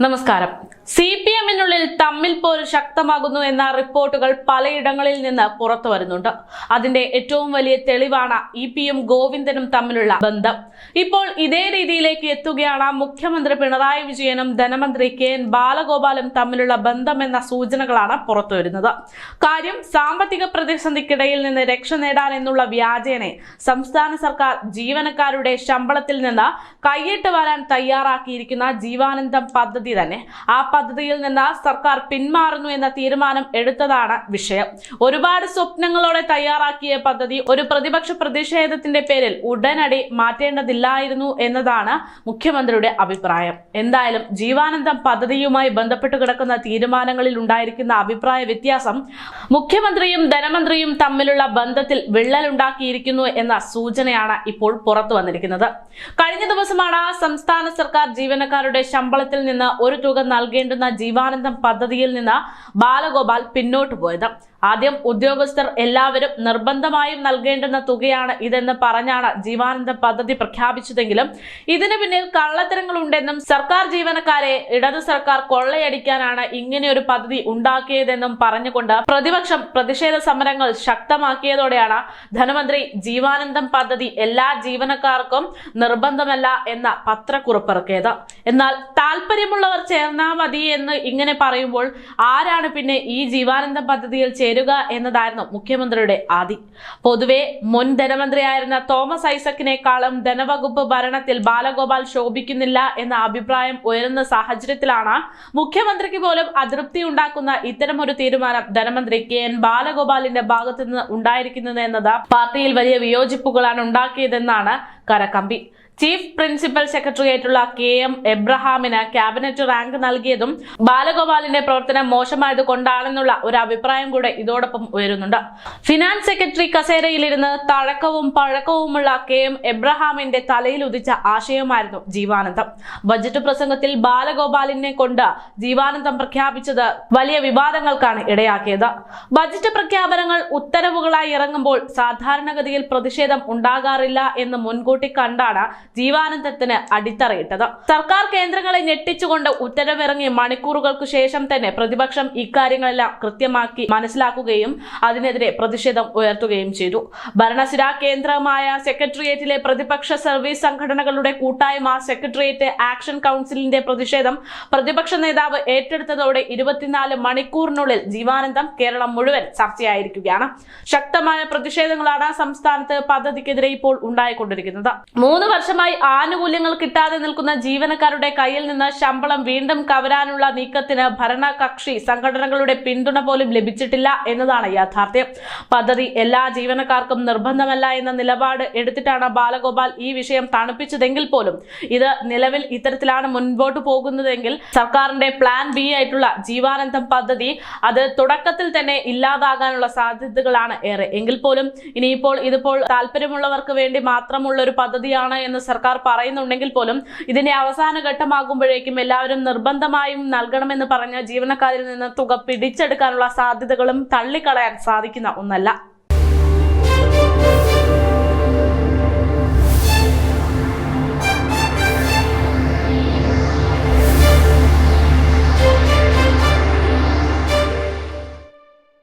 നമസ്കാരം C P എമ്മിനുള്ളിൽ തമ്മിൽ പോര് ശക്തമാകുന്നു എന്ന റിപ്പോർട്ടുകൾ പലയിടങ്ങളിൽ നിന്ന് പുറത്തു വരുന്നുണ്ട്. അതിന്റെ ഏറ്റവും വലിയ തെളിവാണ് ഇ പിയും ഗോവിന്ദനും തമ്മിലുള്ള ബന്ധം. ഇപ്പോൾ ഇതേ രീതിയിലേക്ക് എത്തുകയാണ് മുഖ്യമന്ത്രി പിണറായി വിജയനും ധനമന്ത്രി കെ എൻ ബാലഗോപാലും തമ്മിലുള്ള ബന്ധം എന്ന സൂചനകളാണ് പുറത്തു വരുന്നത്. കാര്യം സാമ്പത്തിക പ്രതിസന്ധിക്കിടയിൽ നിന്ന് രക്ഷ നേടാൻ എന്നുള്ള വ്യാജേനെ സംസ്ഥാന സർക്കാർ ജീവനക്കാരുടെ ശമ്പളത്തിൽ നിന്ന് കൈയിട്ട് വരാൻ തയ്യാറാക്കിയിരിക്കുന്ന ജീവാനന്ദം പദ്ധതി തന്നെ ആ പദ്ധതിയിൽ നിന്ന് സർക്കാർ പിന്മാറുന്നു എന്ന തീരുമാനം എടുത്തതാണ് വിഷയം. ഒരുപാട് സ്വപ്നങ്ങളോടെ തയ്യാറാക്കിയ പദ്ധതി ഒരു പ്രതിപക്ഷ പ്രതിഷേധത്തിന്റെ പേരിൽ ഉടനടി മാറ്റേണ്ടതില്ലായിരുന്നു എന്നതാണ് മുഖ്യമന്ത്രിയുടെ അഭിപ്രായം. എന്തായാലും ജീവാനന്ദം പദ്ധതിയുമായി ബന്ധപ്പെട്ട് കിടക്കുന്ന തീരുമാനങ്ങളിൽ ഉണ്ടായിരിക്കുന്ന അഭിപ്രായ വ്യത്യാസം മുഖ്യമന്ത്രിയും ധനമന്ത്രിയും തമ്മിലുള്ള ബന്ധത്തിൽ വിള്ളലുണ്ടാക്കിയിരിക്കുന്നു എന്ന സൂചനയാണ് ഇപ്പോൾ പുറത്തു വന്നിരിക്കുന്നത്. കഴിഞ്ഞ ദിവസമാണ് സംസ്ഥാന സർക്കാർ ജീവനക്കാരുടെ ശമ്പളത്തിൽ നിന്ന് ഒരു തുക നൽകേണ്ടുന്ന ജീവാനന്ദം പദ്ധതിയിൽ നിന്ന് ബാലഗോപാൽ പിന്നോട്ടു പോയത് ആദ്യം ഉദ്യോഗസ്ഥർ എല്ലാവരും നിർബന്ധമായും നൽകേണ്ടുന്ന തുകയാണ് ഇതെന്ന് പറഞ്ഞാണ് ജീവാനന്ദ പദ്ധതി പ്രഖ്യാപിച്ചതെങ്കിലും ഇതിനു പിന്നിൽ കള്ളത്തരങ്ങളുണ്ടെന്നും സർക്കാർ ജീവനക്കാരെ ഇടതു സർക്കാർ കൊള്ളയടിക്കാനാണ് ഇങ്ങനെയൊരു പദ്ധതി ഉണ്ടാക്കിയതെന്നും പറഞ്ഞുകൊണ്ട് പ്രതിപക്ഷം പ്രതിഷേധ സമരങ്ങൾ ശക്തമാക്കിയതോടെയാണ് ധനമന്ത്രി ജീവാനന്ദം പദ്ധതി എല്ലാ ജീവനക്കാർക്കും നിർബന്ധമല്ല എന്ന പത്രക്കുറിപ്പിറക്കിയത്. എന്നാൽ താല്പര്യമുള്ളവർ ചേർന്നാ മതി എന്ന് ഇങ്ങനെ പറയുമ്പോൾ ആരാണ് പിന്നെ ഈ ജീവാനന്ദം പദ്ധതിയിൽ ചേരുക എന്നതായിരുന്നു മുഖ്യമന്ത്രിയുടെ ആദി. പൊതുവെ മുൻ ധനമന്ത്രിയായിരുന്ന തോമസ് ഐസക്കിനേക്കാളും ധനവകുപ്പ് ഭരണത്തിൽ ബാലഗോപാൽ ശോഭിക്കുന്നില്ല എന്ന അഭിപ്രായം ഉയരുന്ന സാഹചര്യത്തിലാണ് മുഖ്യമന്ത്രിക്ക് പോലും അതൃപ്തി ഉണ്ടാക്കുന്ന ഇത്തരമൊരു തീരുമാനം ധനമന്ത്രി കെ എൻ ബാലഗോപാലിന്റെ ഭാഗത്തുനിന്ന് ഉണ്ടായിരിക്കുന്നത് എന്നത് പാർട്ടിയിൽ വലിയ വിയോജിപ്പുകളാണ് ഉണ്ടാക്കിയതെന്നാണ് കരകമ്പി. ചീഫ് പ്രിൻസിപ്പൽ സെക്രട്ടറിയായിട്ടുള്ള കെ എം എബ്രഹാമിന് ക്യാബിനറ്റ് റാങ്ക് നൽകിയതും ബാലഗോപാലിന്റെ പ്രവർത്തനം മോശമായത് കൊണ്ടാണെന്നുള്ള ഒരു അഭിപ്രായം കൂടെ ഇതോടൊപ്പം ഉയരുന്നുണ്ട്. ഫിനാൻസ് സെക്രട്ടറി കസേരയിലിരുന്ന് തഴക്കവും പഴക്കവുമുള്ള കെ എം എബ്രഹാമിന്റെ തലയിൽ ഉദിച്ച ആശയമായിരുന്നു ജീവാനന്ദം. ബജറ്റ് പ്രസംഗത്തിൽ ബാലഗോപാലിനെ കൊണ്ട് ജീവാനന്ദം പ്രഖ്യാപിച്ചത് വലിയ വിവാദങ്ങൾക്കാണ് ഇടയാക്കിയത്. ബജറ്റ് പ്രഖ്യാപനങ്ങൾ ഉത്തരവുകളായി ഇറങ്ങുമ്പോൾ സാധാരണഗതിയിൽ പ്രതിഷേധം ഉണ്ടാകാറില്ല എന്ന് മുൻകൂട്ടി കണ്ടാണ് ജീവാനന്ദത്തിന് അടിത്തറയിട്ടത്. സർക്കാർ കേന്ദ്രങ്ങളെ ഞെട്ടിച്ചുകൊണ്ട് ഉത്തരവിറങ്ങി മണിക്കൂറുകൾക്ക് ശേഷം തന്നെ പ്രതിപക്ഷം ഇക്കാര്യങ്ങളെല്ലാം കൃത്യമാക്കി മനസ്സിലാക്കുകയും അതിനെതിരെ പ്രതിഷേധം ഉയർത്തുകയും ചെയ്തു. ഭരണസിരാ കേന്ദ്രമായ സെക്രട്ടേറിയറ്റിലെ പ്രതിപക്ഷ സർവീസ് സംഘടനകളുടെ കൂട്ടായ്മ സെക്രട്ടേറിയറ്റ് ആക്ഷൻ കൗൺസിലിന്റെ പ്രതിഷേധം പ്രതിപക്ഷ നേതാവ് ഏറ്റെടുത്തതോടെ ഇരുപത്തിനാല് മണിക്കൂറിനുള്ളിൽ ജീവാനന്ദം കേരളം മുഴുവൻ ചർച്ചയായിരിക്കുകയാണ്. ശക്തമായ പ്രതിഷേധങ്ങളാണ് സംസ്ഥാനത്ത് പദ്ധതിക്കെതിരെ ഇപ്പോൾ ഉണ്ടായിക്കൊണ്ടിരിക്കുന്നത്. മൂന്ന് വർഷമായി ആനുകൂല്യങ്ങൾ കിട്ടാതെ നിൽക്കുന്ന ജീവനക്കാരുടെ കയ്യിൽ നിന്ന് ശമ്പളം വീണ്ടും കവരാനുള്ള നീക്കത്തിന് ഭരണകക്ഷി സംഘടനകളുടെ പിന്തുണ പോലും ലഭിച്ചിട്ടില്ല എന്നതാണ് യാഥാർത്ഥ്യം. പദ്ധതി എല്ലാ ജീവനക്കാർക്കും നിർബന്ധമല്ല എന്ന നിലപാട് എടുത്തിട്ടാണ് ബാലഗോപാൽ ഈ വിഷയം തണുപ്പിച്ചതെങ്കിൽ പോലും ഇത് നിലവിൽ ഇത്തരത്തിലാണ് മുൻപോട്ട് പോകുന്നതെങ്കിൽ സർക്കാരിന്റെ പ്ലാൻ ബി ആയിട്ടുള്ള ജീവാനന്ദം പദ്ധതി അത് തുടക്കത്തിൽ തന്നെ ഇല്ലാതാകാനുള്ള സാധ്യതകളാണ് ഏറെ. എങ്കിൽ പോലും ഇനിയിപ്പോൾ ഇതിപ്പോൾ താല്പര്യമുള്ളവർക്ക് വേണ്ടി മാത്രമുള്ള ഒരു പദ്ധതിയാണ് എന്ന് സർക്കാർ പറയുന്നുണ്ടെങ്കിൽ പോലും ഇതിന്റെ അവസാന ഘട്ടമാകുമ്പോഴേക്കും എല്ലാവരും നിർബന്ധമായും നൽകണമെന്ന് പറഞ്ഞ ജീവനക്കാരിൽ നിന്ന് തുക പിടിച്ചെടുക്കാനുള്ള സാധ്യതകളും തള്ളിക്കളയാൻ സാധിക്കുന്ന ഒന്നല്ല.